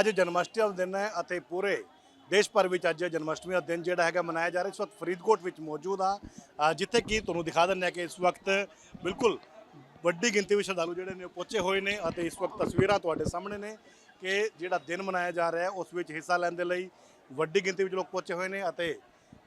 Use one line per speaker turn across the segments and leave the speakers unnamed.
ਅੱਜ ਜਨਮਸ਼ਟਮੀ ਦਾ ਦਿਨ ਹੈ ਅਤੇ ਪੂਰੇ ਦੇਸ਼ ਭਰ ਵਿੱਚ ਅੱਜ ਜਨਮਸ਼ਟਮੀ ਦਾ ਦਿਨ ਜਿਹੜਾ ਹੈਗਾ ਮਨਾਇਆ ਜਾ ਰਿਹਾ ਇਸ ਵਕਤ ਫਰੀਦਕੋਟ ਵਿੱਚ ਮੌਜੂਦ ਆ ਅ, ਜਿੱਥੇ ਕਿ ਤੁਹਾਨੂੰ ਦਿਖਾ ਦਿੰਦੇ ਹਾਂ ਕਿ ਇਸ ਵਕਤ ਬਿਲਕੁਲ ਵੱਡੀ ਗਿਣਤੀ ਵਿੱਚ ਸ਼ਰਧਾਲੂ ਜਿਹੜੇ ਨੇ ਉਹ ਪਹੁੰਚੇ ਹੋਏ ਨੇ ਅਤੇ ਇਸ ਵਕਤ ਤਸਵੀਰਾਂ ਤੁਹਾਡੇ ਸਾਹਮਣੇ ਨੇ ਕਿ ਜਿਹੜਾ ਦਿਨ ਮਨਾਇਆ ਜਾ ਰਿਹਾ ਹੈ ਉਸ ਵਿੱਚ ਹਿੱਸਾ ਲੈਣ ਦੇ ਲਈ ਵੱਡੀ ਗਿਣਤੀ ਵਿੱਚ ਲੋਕ ਪਹੁੰਚੇ ਹੋਏ ਨੇ ਅਤੇ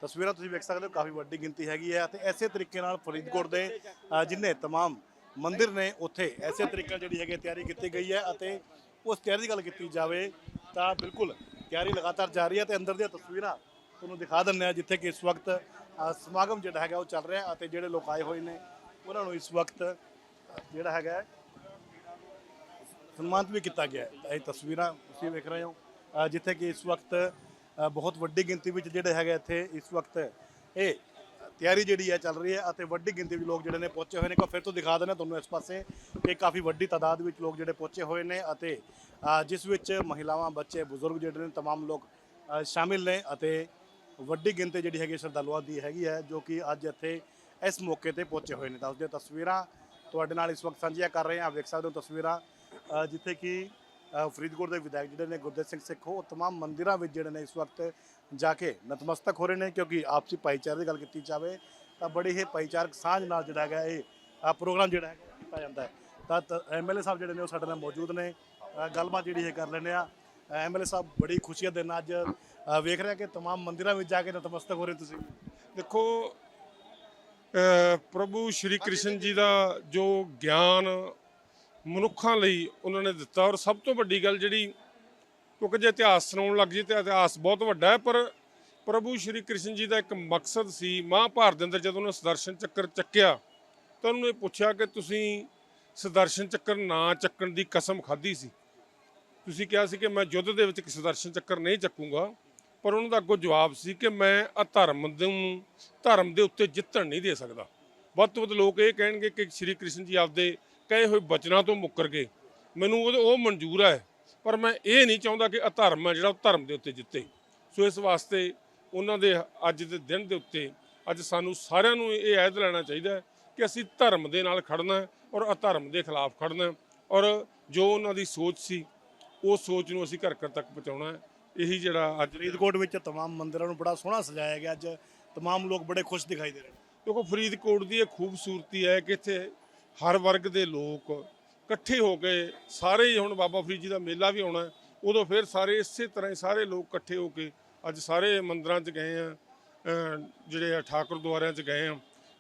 ਤਸਵੀਰਾਂ ਤੁਸੀਂ ਵੇਖ ਸਕਦੇ ਹੋ ਕਾਫੀ ਵੱਡੀ ਗਿਣਤੀ ਹੈਗੀ ਹੈ ਅਤੇ ਐਸੇ ਤਰੀਕੇ ਨਾਲ ਫਰੀਦਕੋਟ ਦੇ ਅ, ਜਿੰਨੇ तमाम ਮੰਦਿਰ ਨੇ ਉੱਥੇ ਐਸੇ ਤਰੀਕੇ ਨਾਲ ਜਿਹੜੀ ਹੈਗੀ ਤਿਆਰੀ ਕੀਤੀ ਗਈ ਹੈ ਅਤੇ ਉਸ ਤਿਆਰੀ ਦੀ ਗੱਲ ਕੀਤੀ ਜਾਵੇ ਤਾਂ ਬਿਲਕੁਲ ਤਿਆਰੀ ਲਗਾਤਾਰ ਜਾਰੀ ਹੈ ਤੇ ਅੰਦਰ ਦੀਆਂ ਤਸਵੀਰਾਂ ਤੁਹਾਨੂੰ ਦਿਖਾ ਦਿੰਦੇ ਆ ਜਿੱਥੇ ਕਿ ਇਸ ਵਕਤ ਸਮਾਗਮ ਜਿਹੜਾ ਹੈਗਾ ਉਹ ਚੱਲ ਰਿਹਾ ਅਤੇ ਜਿਹੜੇ ਲੋਕ ਆਏ ਹੋਏ ਨੇ, ਉਹਨਾਂ ਨੂੰ ਇਸ ਵਕਤ ਜਿਹੜਾ ਹੈਗਾ ਸਨਮਾਨਿਤ ਵੀ ਕੀਤਾ ਗਿਆ ਹੈ। ਇਹ ਤਸਵੀਰਾਂ ਤੁਸੀਂ ਵੇਖ ਰਹੇ ਹੋ। ਜਿੱਥੇ ਕਿ ਇਸ ਵਕਤ ਬਹੁਤ ਵੱਡੀ ਗਿਣਤੀ ਵਿੱਚ ਜਿਹੜੇ ਹੈਗੇ ਇੱਥੇ ਇਸ ਵਕਤ ਇਹ ਤਿਆਰੀ ਜਿਹੜੀ ਹੈ ਚੱਲ ਰਹੀ ਹੈ ਅਤੇ ਵੱਡੀ ਗਿਣਤੀ ਵਿੱਚ ਲੋਕ ਜਿਹੜੇ ਨੇ ਪਹੁੰਚੇ ਹੋਏ ਨੇ ਕੋ ਫਿਰ ਤੋਂ ਦਿਖਾ ਦਿੰਦੇ ਤੁਹਾਨੂੰ ਇਸ ਪਾਸੇ ਕਿ ਕਾਫੀ ਵੱਡੀ ਤਾਦਾਦ ਵਿੱਚ ਲੋਕ ਜਿਹੜੇ ਪਹੁੰਚੇ ਹੋਏ ਨੇ ਅਤੇ ਅ, ਜਿਸ ਵਿੱਚ ਮਹਿਲਾਵਾਂ ਬੱਚੇ ਬਜ਼ੁਰਗ ਜਿਹੜੇ ਨੇ तमाम ਲੋਕ ਅ, ਸ਼ਾਮਿਲ ਨੇ ਅਤੇ ਵੱਡੀ ਗਿਣਤੀ ਜਿਹੜੀ ਹੈਗੀ ਸ਼ਰਧਾਲੂਆਂ ਦੀ ਹੈਗੀ ਹੈ ਜੋ ਕਿ ਅੱਜ ਇੱਥੇ ਇਸ ਮੌਕੇ ਤੇ ਪਹੁੰਚੇ ਹੋਏ ਨੇ ਤਾਂ ਉਸਦੀਆਂ ਤਸਵੀਰਾਂ ਤੁਹਾਡੇ ਨਾਲ ਇਸ ਵਕਤ ਸਾਂਝੀਆਂ ਕਰ ਰਹੇ ਹਾਂ ਵੇਖ ਸਕਦੇ ਹੋ ਤਸਵੀਰਾਂ ਅ, ਜਿੱਥੇ ਕਿ ਅ, ਫਰੀਦਕੋਟ ਦੇ ਵਿਧਾਇਕ ਜਿਹੜੇ ਨੇ ਗੁਰਦੇਵ ਸਿੰਘ ਸਿੱਖੋ ਉਹ तमाम ਮੰਦਿਰਾਂ ਵਿੱਚ ਜਿਹੜੇ ਨੇ ਇਸ ਵਕਤ ਜਾ ਕੇ ਨਤਮਸਤਕ ਹੋ ਰਹੇ ਨੇ ਕਿਉਂਕਿ ਆਪਸੀ ਭਾਈਚਾਰੇ ਦੀ ਗੱਲ ਕੀਤੀ ਜਾਵੇ ਤਾਂ ਬੜੀ ਹੀ ਭਾਈਚਾਰਕ ਸਾਂਝ ਨਾਲ ਜਿਹੜਾ ਹੈਗਾ ਇਹ ਅ, ਪ੍ਰੋਗਰਾਮ ਜਿਹੜਾ ਹੈਗਾ ਕੀਤਾ ਜਾਂਦਾ ਹੈ ਤਾਂ ਐਮਐਲਏ ਸਾਹਿਬ ਜਿਹੜੇ ਨੇ ਉਹ ਸਾਡੇ ਨਾਲ ਮੌਜੂਦ ਨੇ ਅ, ਗੱਲਬਾਤ ਜਿਹੜੀ ਹੈ ਕਰ ਲੈਂਦੇ ਆ ਐਮਐਲਏ ਸਾਹਿਬ ਬੜੀ ਖੁਸ਼ੀ ਦੇ ਦਿਨ ਅੱਜ ਅ, ਵੇਖ ਰਿਹਾ ਕਿ तमाम ਮੰਦਿਰਾਂ ਵਿੱਚ ਜਾ ਕੇ ਨਤਮਸਤਕ ਹੋ ਰਹੇ ਤੁਸੀਂ
ਦੇਖੋ ਅਹ ਪ੍ਰਭੂ ਸ਼੍ਰੀ ਕ੍ਰਿਸ਼ਨ ਜੀ ਦਾ ਜੋ ਗਿਆਨ ਮਨੁੱਖਾਂ ਲਈ ਉਹਨਾਂ ਨੇ ਦਿੱਤਾ ਔਰ ਸਭ ਤੋਂ ਵੱਡੀ ਗੱਲ ਜਿਹੜੀ ਕਿਉਂਕਿ ਜੇ ਇਤਿਹਾਸ ਸੁਣਾਉਣ ਲੱਗ ਜੀ ਤੇ ਇਤਿਹਾਸ ਬਹੁਤ ਵੱਡਾ ਹੈ, ਪਰ ਪ੍ਰਭੂ ਸ਼੍ਰੀ ਕ੍ਰਿਸ਼ਨ ਜੀ ਦਾ ਇੱਕ ਮਕਸਦ ਸੀ, ਮਹਾਭਾਰਤ ਦੇ ਅੰਦਰ ਜਦੋਂ ਉਹਨਾਂ ਸੁਦਰਸ਼ਨ ਚੱਕਰ ਚੱਕਿਆ, ਤਾਂ ਉਹਨੂੰ ਇਹ ਪੁੱਛਿਆ ਕਿ ਤੁਸੀਂ ਸੁਦਰਸ਼ਨ ਚੱਕਰ ਨਾ ਚੱਕਣ ਦੀ ਕਸਮ ਖਾਧੀ ਸੀ। ਤੁਸੀਂ ਕਿਹਾ ਸੀ ਕਿ ਮੈਂ ਯੁੱਧ ਦੇ ਵਿੱਚ ਕਿਸੇ ਦਰਸ਼ਨ ਚੱਕਰ ਨਹੀਂ ਚੱਕੂੰਗਾ, ਪਰ ਉਹਨਾਂ ਦਾ ਅੱਗੋਂ ਜਵਾਬ ਸੀ ਕਿ ਮੈਂ ਅਧਰਮ ਨੂੰ, ਧਰਮ ਦੇ ਉੱਤੇ ਜਿੱਤਣ ਨਹੀਂ ਦੇ ਸਕਦਾ। ਵੱਧ ਤੋਂ ਵੱਧ ਲੋਕ ਇਹ ਕਹਿਣਗੇ ਕਿ ਸ਼੍ਰੀ ਕ੍ਰਿਸ਼ਨ ਜੀ ਆਪਦੇ ਕਹੇ ਹੋਏ ਬਚਨਾਂ ਤੋਂ ਮੁੱਕਰ ਗਏ ਮੈਨੂੰ ਉਹ ਉਹ ਮਨਜ਼ੂਰ ਹੈ ਪਰ ਮੈਂ ਇਹ ਨਹੀਂ ਚਾਹੁੰਦਾ ਕਿ ਅਧਰਮ ਹੈ ਜਿਹੜਾ ਉਹ ਧਰਮ ਦੇ ਉੱਤੇ ਜਿੱਤੇ ਸੋ ਇਸ ਵਾਸਤੇ ਉਹਨਾਂ ਦੇ ਅੱਜ ਦੇ ਦਿਨ ਦੇ ਉੱਤੇ ਅੱਜ ਸਾਨੂੰ ਸਾਰਿਆਂ ਨੂੰ ਇਹ ਐਦ ਲੈਣਾ ਚਾਹੀਦਾ ਹੈ ਕਿ ਅਸੀਂ ਧਰਮ ਦੇ ਨਾਲ ਖੜਨਾ ਹੈ ਔਰ ਅਧਰਮ ਦੇ ਖਿਲਾਫ ਖੜਨਾ ਹੈ ਔਰ ਜੋ ਉਹਨਾਂ ਦੀ ਸੋਚ ਸੀ ਉਹ ਸੋਚ ਨੂੰ ਅਸੀਂ ਘਰ ਘਰ ਤੱਕ ਪਹੁੰਚਾਉਣਾ ਹੈ ਇਹੀ ਜਿਹੜਾ ਅੱਜ
ਫਰੀਦਕੋਟ ਵਿੱਚ तमाम ਮੰਦਿਰਾਂ ਨੂੰ ਬੜਾ ਸੋਹਣਾ ਸਜਾਇਆ ਗਿਆ ਅੱਜ तमाम ਲੋਕ ਬੜੇ ਖੁਸ਼ ਦਿਖਾਈ ਦੇ ਰਹੇ ਨੇ
ਦੇਖੋ ਫਰੀਦਕੋਟ ਦੀ ਇਹ ਖੂਬਸੂਰਤੀ ਹੈ ਕਿ ਇੱਥੇ ਹਰ ਵਰਗ ਦੇ ਲੋਕ ਇਕੱਠੇ ਹੋ ਕੇ ਸਾਰੇ ਹੀ ਹੁਣ ਬਾਬਾ ਫਰੀਦ ਜੀ ਦਾ ਮੇਲਾ ਵੀ ਆਉਣਾ ਉਦੋਂ ਫਿਰ ਸਾਰੇ ਇਸੇ ਤਰ੍ਹਾਂ ਹੀ ਸਾਰੇ ਲੋਕ ਇਕੱਠੇ ਹੋ ਕੇ ਅੱਜ ਸਾਰੇ ਮੰਦਰਾਂ 'ਚ ਗਏ ਆ ਜਿਹੜੇ ਆ ਠਾਕੁਰ ਦੁਆਰਿਆਂ 'ਚ ਗਏ ਆ।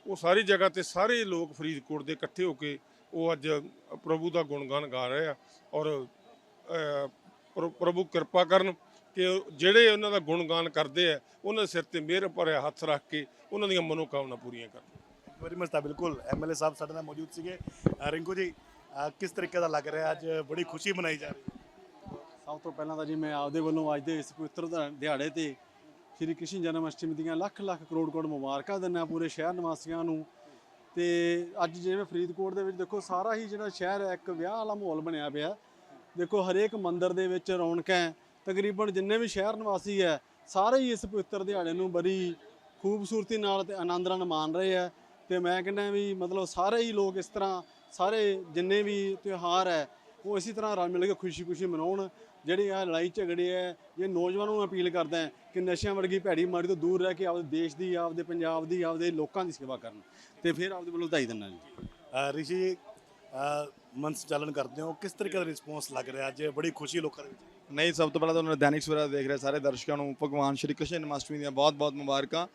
ਉਹ ਸਾਰੀ ਜਗ੍ਹਾ ਤੇ ਸਾਰੇ ਲੋਕ ਫਰੀਦਕੋਟ ਦੇ ਇਕੱਠੇ ਹੋ ਕੇ ਉਹ ਅੱਜ ਪ੍ਰਭੂ ਦਾ ਗੁਣਗਾਨ ਗਾ ਰਹੇ ਆ ਔਰ ਪ੍ਰ- ਪ੍ਰਭੂ ਕਿਰਪਾ ਕਰਨ ਕਿ ਜਿਹੜੇ ਉਹਨਾਂ ਦਾ ਗੁਣਗਾਨ ਕਰਦੇ ਆ, ਉਹਨਾਂ ਦੇ ਸਿਰ ਤੇ ਮਿਹਰ ਭਰਿਆ ਹੱਥ ਰੱਖ ਕੇ ਉਹਨਾਂ ਦੀਆਂ ਮਨੋਕਾਮਨਾ ਪੂਰੀਆਂ ਕਰਨ।
ਵੈਰੀ ਮਚ ਤਾਂ ਬਿਲਕੁਲ ਐਮਐਲਏ ਸਾਹਿਬ ਸਾਡੇ ਨਾਲ ਮੌਜੂਦ ਸੀਗੇ। ਰਿੰਕੂ ਜੀ ਕਿਸ ਤਰੀਕੇ ਦਾ ਲੱਗ ਰਿਹਾ? ਅੱਜ ਬੜੀ ਖੁਸ਼ੀ ਮਨਾਈ ਜਾ ਰਹੀ ਹੈ।
ਸਭ ਤੋਂ ਪਹਿਲਾਂ ਤਾਂ ਜੀ ਮੈਂ ਆਪਦੇ ਵੱਲੋਂ ਅੱਜ ਦੇ ਇਸ ਪਵਿੱਤਰ ਦਿਹਾ- ਦਿਹਾੜੇ ਤੇ ਸ਼੍ਰੀ ਕ੍ਰਿਸ਼ਨ ਜਨਮ ਅਸ਼ਟਮੀ ਦੀਆਂ ਲੱਖ ਲੱਖ ਕਰੋੜ ਕਰੋੜ ਮੁਬਾਰਕਾਂ ਦਿੰਦਾ ਪੂਰੇ ਸ਼ਹਿਰ ਨਿਵਾਸੀਆਂ ਨੂੰ। ਤੇ ਅੱਜ ਜਿਵੇਂ ਫਰੀਦਕੋਟ ਦੇ ਵਿੱਚ ਦੇਖੋ, ਸਾਰਾ ਹੀ ਜਿਹੜਾ ਸ਼ਹਿਰ ਹੈ, ਇੱਕ ਵਿਆਹ ਵਾਲਾ ਮਾਹੌਲ ਬਣਿਆ ਪਿਆ। ਦੇਖੋ, ਹਰੇਕ ਮੰਦਿਰ ਦੇ ਵਿੱਚ ਰੌਣਕਾਂ ਹੈ। ਤਕਰੀਬਨ ਜਿੰਨੇ ਵੀ ਸ਼ਹਿਰ ਨਿਵਾਸੀ ਹੈ, ਸਾਰੇ ਹੀ ਇਸ ਪਵਿੱਤਰ ਦਿਹਾੜੇ ਨੂੰ ਬੜੀ ਖੂਬਸੂਰਤੀ ਨਾਲ ਤੇ ਆਨੰਦ ਨਾਲ ਮਾਣ ਰਹੇ ਆ ਤੇ ਮੈਂ ਕਹਿੰਦਾ ਵੀ ਮਤਲਬ ਸਾਰੇ ਹੀ ਲੋਕ ਇਸ ਤਰ੍ਹਾਂ ਸਾਰੇ ਜਿੰਨੇ ਵੀ ਤਿਉਹਾਰ ਹੈ ਉਹ ਇਸੇ ਤਰ੍ਹਾਂ ਰਲ ਮਿਲ ਕੇ ਖੁਸ਼ੀ-ਖੁਸ਼ੀ ਮਨਾਉਣ। ਜਿਹੜੀ ਆ ਲੜਾਈ ਝਗੜੇ ਹੈ ਇਹ ਨੌਜਵਾਨਾਂ ਨੂੰ ਅਪੀਲ ਕਰਦਾ ਹੈ ਕਿ ਨਸ਼ਿਆਂ ਵਰਗੀ ਭੈੜੀ ਮਾਰੀ ਤੋਂ ਦੂਰ ਰਹਿ ਕੇ ਆਪਦੇ ਦੇਸ਼ ਦੀ ਆਪਦੇ ਪੰਜਾਬ ਦੀ ਆਪਦੇ ਲੋਕਾਂ ਦੀ ਸੇਵਾ ਕਰਨ। ਤੇ ਫਿਰ ਆਪਦੇ ਵੱਲੋਂ ਵਧਾਈ ਦਿੰਦਾ ਜੀ।
ਅ, ਰਿਸ਼ੀ ਜੀ ਅ, ਮੰਚ ਸੰਚਾਲਨ ਕਰਦੇ ਹੋ। ਕਿਸ ਤਰੀਕੇ ਦਾ ਰਿਸਪੌਂਸ ਲੱਗ ਰਿਹਾ? ਅੱਜ ਬੜੀ ਖੁਸ਼ੀ ਲੋਕਾਂ ਦੇ ਵਿੱਚ।
ਨਹੀਂ ਸਭ ਤੋਂ ਪਹਿਲਾਂ ਤਾਂ ਉਹਨਾਂ ਦੈਨਿਕ ਸਵੇਰਾ ਦੇਖ ਰਹੇ ਸਾਰੇ ਦਰਸ਼ਕਾਂ ਨੂੰ। ਭਗਵਾਨ ਸ਼੍ਰੀ ਕ੍ਰਿਸ਼ਨ ਜਨਮਾਸ਼ਟਮੀ ਦੀਆਂ ਬਹੁਤ-ਬਹੁਤ ਮੁਬਾਰਕਾਂ।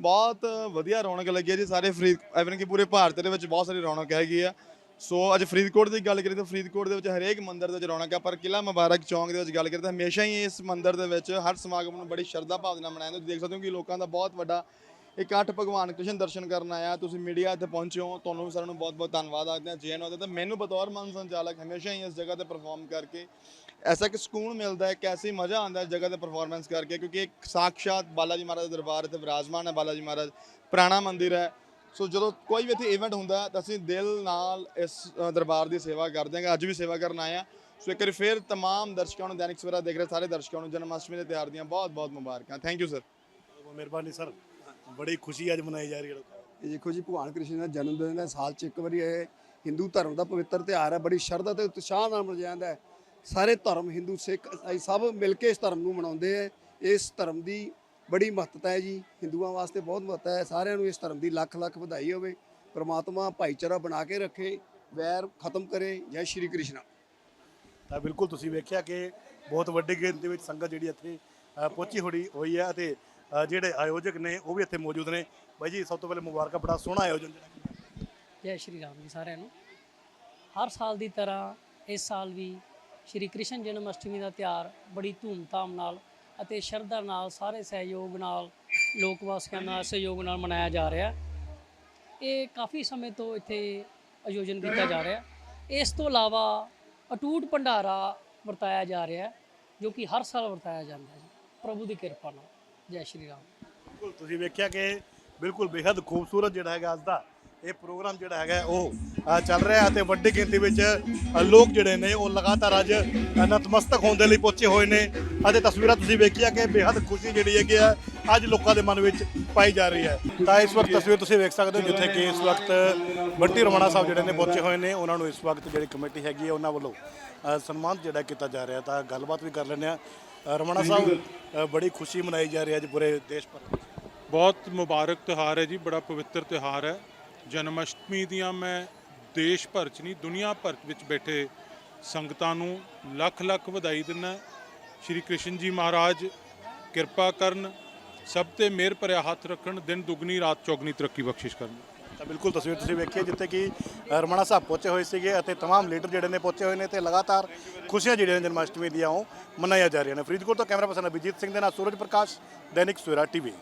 ਬਹੁਤ ਵਧੀਆ ਰੌਣਕ ਲੱਗੀ ਹੈ ਜੀ ਸਾਰੇ ਫਰੀਦ ਐਵਨ ਕਿ ਪੂਰੇ ਭਾਰਤ ਦੇ ਵਿੱਚ ਬਹੁਤ ਸਾਰੀ ਰੌਣਕ ਹੈਗੀ ਆ। ਸੋ ਅੱਜ ਫਰੀਦਕੋਟ ਦੀ ਗੱਲ ਕਰੀਏ ਤਾਂ ਫਰੀਦਕੋਟ ਦੇ ਵਿੱਚ ਹਰੇਕ ਮੰਦਿਰ ਦੇ ਵਿੱਚ ਰੌਣਕ ਹੈ ਪਰ ਕਿਲਾ ਮੁਬਾਰਕ ਚੌਂਕ ਦੇ ਵਿੱਚ ਗੱਲ ਕਰੀਏ ਤਾਂ ਹਮੇਸ਼ਾ ਹੀ ਇਸ ਮੰਦਿਰ ਦੇ ਵਿੱਚ ਹਰ ਸਮਾਗਮ ਨੂੰ ਬੜੀ ਸ਼ਰਧਾ ਭਾਵਨਾ ਨਾਲ ਮਨਾਇਆ ਜਾਂਦਾ ਤੁਸੀਂ ਦੇਖ ਸਕਦੇ ਹੋ ਕਿ ਲੋਕਾਂ ਦਾ ਬਹੁਤ ਵੱਡਾ ਇਕੱਠ ਭਗਵਾਨ ਕ੍ਰਿਸ਼ਨ ਦਰਸ਼ਨ ਕਰਨ ਆਇਆ ਤੁਸੀਂ ਮੀਡੀਆ ਇੱਥੇ ਪਹੁੰਚੇ ਹੋ ਤੁਹਾਨੂੰ ਵੀ ਸਾਰਿਆਂ ਨੂੰ ਬਹੁਤ-ਬਹੁਤ ਧੰਨਵਾਦ ਆਖਦੇ ਹਾਂ ਜੇ ਨੂੰ ਤਾਂ ਮੈਨੂੰ ਬਤੌਰ ਮਨ ਸੰਚਾਲਕ ਹਮੇਸ਼ਾ ਹੀ ਇਸ ਜਗ੍ਹਾ ਤੇ ਪਰਫਾਰਮ ਕਰਕੇ ਐਸਾ ਕਿ ਸਕੂਨ ਮਿਲਦਾ ਹੈ ਕੈਸੀ ਮਜ਼ਾ ਆਉਂਦਾ ਹੈ ਇਸ ਜਗ੍ਹਾ ਤੇ ਪਰਫਾਰਮੈਂਸ ਕਰਕੇ ਕਿਉਂਕਿ ਇੱਕ ਸਾਕਸ਼ਾਤ ਬਾਲਾ ਜੀ ਮਹਾਰਾਜ ਦਾ ਦਰਬਾਰ ਇੱਥੇ ਵਿਰਾਜਮਾਨ ਹੈ ਬਾਲਾ ਜੀ ਮਹਾਰਾਜ ਪੁਰਾਣਾ ਮੰਦਿਰ ਹੈ ਸੋ ਜਦੋਂ ਕੋਈ ਵੀ ਇੱਥੇ ਇਵੈਂਟ ਹੁੰਦਾ ਹੈ ਤਾਂ ਅਸੀਂ ਦਿਲ ਨਾਲ ਇਸ ਅ, ਦਰਬਾਰ ਦੀ ਸੇਵਾ ਕਰਦੇ ਹਾਂ ਅੱਜ ਵੀ ਸੇਵਾ ਕਰਨ ਆਏ ਹਾਂ ਸੋ ਇੱਕ ਵਾਰੀ ਫਿਰ तमाम ਦਰਸ਼ਕਾਂ ਨੂੰ ਦੈਨਿਕ ਸਵੇਰਾ ਦੇਖ ਰਹੇ ਸਾਰੇ ਦਰਸ਼ਕਾਂ ਨੂੰ ਜਨਮ ਅਸ਼ਟਮੀ ਦੇ ਤਿਉਹਾਰ ਦੀਆਂ ਬਹੁਤ ਬਹੁਤ ਮੁਬਾਰਕਾਂ ਥੈਂਕ ਯੂ ਸਰ
ਬਹੁਤ ਮਿਹਰਬਾਨੀ ਸਰ ਬੜੀ ਖੁਸ਼ੀ ਅੱਜ ਮਨਾਈ ਜਾ ਰਹੀ ਹੈ ਲੋਕਾਂ ਨੂੰ।
ਇਹ ਦੇਖੋ ਜੀ ਭਗਵਾਨ ਕ੍ਰਿਸ਼ਨ ਦਾ ਜਨਮ ਦਿਨ ਹੈ ਸਾਲ 'ਚ ਇੱਕ ਵਾਰੀ ਇਹ ਹਿੰਦੂ ਧਰਮ ਦਾ ਪਵਿੱਤਰ ਤਿਉਹਾਰ ਹੈ ਬੜੀ ਸ਼ਰਧਾ ਤੇ ਉਤਸ਼ਾਹ ਨਾਲ ਮਨਾਇਆ ਜਾਂਦਾ ਹੈ। ਸਾਰੇ ਧਰਮ ਹਿੰਦੂ ਸਿੱਖ ਈਸਾਈ ਸਭ ਮਿਲ ਕੇ ਇਸ ਧਰਮ ਨੂੰ ਮਨਾਉਂਦੇ ਹੈ। ਇਸ ਧਰਮ ਦੀ ਬੜੀ ਮਹੱਤਤਾ ਹੈ ਜੀ ਹਿੰਦੂਆਂ ਵਾਸਤੇ ਬਹੁਤ ਮਹੱਤਤਾ ਹੈ। ਸਾਰਿਆਂ ਨੂੰ ਇਸ ਧਰਮ ਦੀ ਲੱਖ ਲੱਖ ਵਧਾਈ ਹੋਵੇ। ਪ੍ਰਮਾਤਮਾ ਭਾਈਚਾਰਾ ਬਣਾ ਕੇ ਰੱਖੇ ਵੈਰ ਖਤਮ ਕਰੇ। ਜੈ ਸ਼੍ਰੀ ਕ੍ਰਿਸ਼ਨਾ।
ਤਾਂ ਬਿਲਕੁਲ ਤੁਸੀਂ ਵੇਖਿਆ ਕਿ ਬਹੁਤ ਵੱਡੀ ਗਿਣਤੀ ਵਿੱਚ ਸੰਗਤ ਜਿਹੜੀ ਇੱਥੇ ਅ, ਪਹੁੰਚੀ ਹੋੜੀ ਹੋਈ ਹੈ ਅਤੇ ਜਿਹੜੇ ਆਯੋਜਕ ਨੇ, ਉਹ ਵੀ ਇੱਥੇ ਮੌਜੂਦ ਨੇ। ਬਾਈ ਜੀ, ਸਭ ਤੋਂ ਪਹਿਲੇ ਮੁਬਾਰਕਾਂ, ਬੜਾ ਸੋਹਣਾ ਆਯੋਜਨ
ਜੈ ਸ਼੍ਰੀ ਰਾਮ ਜੀ ਸਾਰਿਆਂ ਨੂੰ। ਹਰ ਸਾਲ ਦੀ ਤਰ੍ਹਾਂ ਇਸ ਸਾਲ ਵੀ ਸ਼੍ਰੀ ਕ੍ਰਿਸ਼ਨ ਜਨਮ ਅਸ਼ਟਮੀ ਦਾ ਤਿਉਹਾਰ ਬੜੀ ਧੂਮਧਾਮ ਨਾਲ ਅਤੇ ਸ਼ਰਧਾ ਨਾਲ ਸਾਰੇ ਸਹਿਯੋਗ ਨਾਲ, ਲੋਕ ਵਾਸੀਆਂ ਨਾਲ, ਸਹਿਯੋਗ ਨਾਲ ਮਨਾਇਆ ਜਾ ਰਿਹਾ। ਇਹ ਕਾਫੀ ਸਮੇਂ ਤੋਂ ਇੱਥੇ ਆਯੋਜਨ ਕੀਤਾ ਜਾ ਰਿਹਾ। ਇਸ ਤੋਂ ਇਲਾਵਾ ਅਟੂਟ ਭੰਡਾਰਾ ਵਰਤਾਇਆ ਜਾ ਰਿਹਾ, ਜੋ ਕਿ ਹਰ ਸਾਲ ਵਰਤਾਇਆ ਜਾਂਦਾ ਹੈ ਪ੍ਰਭੂ ਦੀ ਕਿਰਪਾ ਨਾਲ। ਜੈ ਸ਼੍ਰੀ ਰਾਮ।
ਬਿਲਕੁਲ, ਤੁਸੀਂ ਵੇਖਿਆ ਕਿ ਬਿਲਕੁਲ ਬੇहद ਖੂਬਸੂਰਤ ਜਿਹੜਾ ਹੈਗਾ ਅੱਜ ਦਾ ਇਹ ਪ੍ਰੋਗਰਾਮ ਜਿਹੜਾ ਹੈਗਾ ਉਹ ਚੱਲ ਰਿਹਾ ਤੇ ਵੱਡੀ ਗਿਣਤੀ ਵਿੱਚ ਲੋਕ ਜਿਹੜੇ ਨੇ ਉਹ ਲਗਾਤਾਰ ਅੱਜ ਨਤਮਸਤਕ ਹੋਣ ਦੇ ਲਈ ਪਹੁੰਚੇ ਹੋਏ ਨੇ। ਅਤੇ ਤਸਵੀਰਾਂ ਤੁਸੀਂ ਵੇਖੀਆਂ ਕਿ ਬੇहद ਖੁਸ਼ੀ ਜਿਹੜੀ ਹੈਗੀ ਆ ਅੱਜ ਲੋਕਾਂ ਦੇ ਮਨ ਵਿੱਚ ਪਾਈ ਜਾ ਰਹੀ ਹੈ। ਤਾਂ ਇਸ ਵਕਤ ਤਸਵੀਰ ਤੁਸੀਂ ਵੇਖ ਸਕਦੇ ਹੋ ਜਿੱਥੇ ਕਿ ਇਸ ਵਕਤ ਬੰਟੀ ਰਮਣਾ ਸਾਹਿਬ ਜਿਹੜੇ ਨੇ ਪਹੁੰਚੇ ਹੋਏ ਨੇ। ਉਹਨਾਂ ਨੂੰ ਇਸ ਵਕਤ ਜਿਹੜੀ ਕਮੇਟੀ ਹੈਗੀ ਹੈ, ਉਹਨਾਂ ਵੱਲੋਂ ਸਨਮਾਨ ਜਿਹੜਾ ਕੀਤਾ ਜਾ ਰਿਹਾ ਤਾਂ ਗੱਲਬਾਤ ਵੀ ਕਰ ਲੈਂਦੇ ਆ ਰਮਣਾ ਸਾਹਿਬ ਬੜੀ ਖੁਸ਼ੀ ਮਨਾਈ ਜਾ ਰਹੀ ਹੈ ਅੱਜ ਪੂਰੇ ਦੇਸ਼ ਭਰ ਵਿੱਚ।
ਬਹੁਤ ਮੁਬਾਰਕ ਤਿਉਹਾਰ ਹੈ ਜੀ ਬੜਾ ਪਵਿੱਤਰ ਤਿਉਹਾਰ ਹੈ। ਜਨਮ ਅਸ਼ਟਮੀ ਦੀਆਂ ਮੈਂ ਦੇਸ਼ ਭਰ ਚ ਨਹੀਂ ਦੁਨੀਆ ਭਰ ਵਿੱਚ ਬੈਠੇ ਸੰਗਤਾਂ ਨੂੰ ਲੱਖ ਲੱਖ ਵਧਾਈ ਦਿੰਦਾ ਸ਼੍ਰੀ ਕ੍ਰਿਸ਼ਨ ਜੀ ਮਹਾਰਾਜ ਕਿਰਪਾ ਕਰਨ ਸਭ ਤੇ ਮਿਹਰ ਭਰਿਆ ਹੱਥ ਰੱਖਣ ਦਿਨ ਦੁਗਣੀ ਰਾਤ ਚੌਗਣੀ ਤਰੱਕੀ ਬਖਸ਼ਿਸ਼ ਕਰਨ।
ਤਾਂ ਬਿਲਕੁਲ ਤਸਵੀਰ ਤੁਸੀਂ ਵੇਖੀ ਹੈ ਜਿੱਥੇ ਕਿ ਅ, ਰਮਣਾ ਸਾਹਿਬ ਪਹੁੰਚੇ ਹੋਏ ਸੀਗੇ ਅਤੇ तमाम ਲੀਡਰ ਜਿਹੜੇ ਨੇ ਪਹੁੰਚੇ ਹੋਏ ਨੇ ਤੇ ਲਗਾਤਾਰ ਖੁਸ਼ੀਆਂ ਜਿਹੜੀਆਂ ਨੇ ਜਨਮ ਅਸ਼ਟਮੀ ਦੀਆਂ ਉਹ ਮਨਾਈਆਂ ਜਾ ਰਹੀਆਂ ਨੇ ਫਰੀਦਕੋਟ ਤੋਂ ਕੈਮਰਾ ਪਰਸਨ ਅਭਿਜੀਤ ਸਿੰਘ ਦੇ ਨਾਲ ਸੂਰਜ ਪ੍ਰਕਾਸ਼ ਦੈਨਿਕ ਸਵੇਰਾ ਟੀਵੀ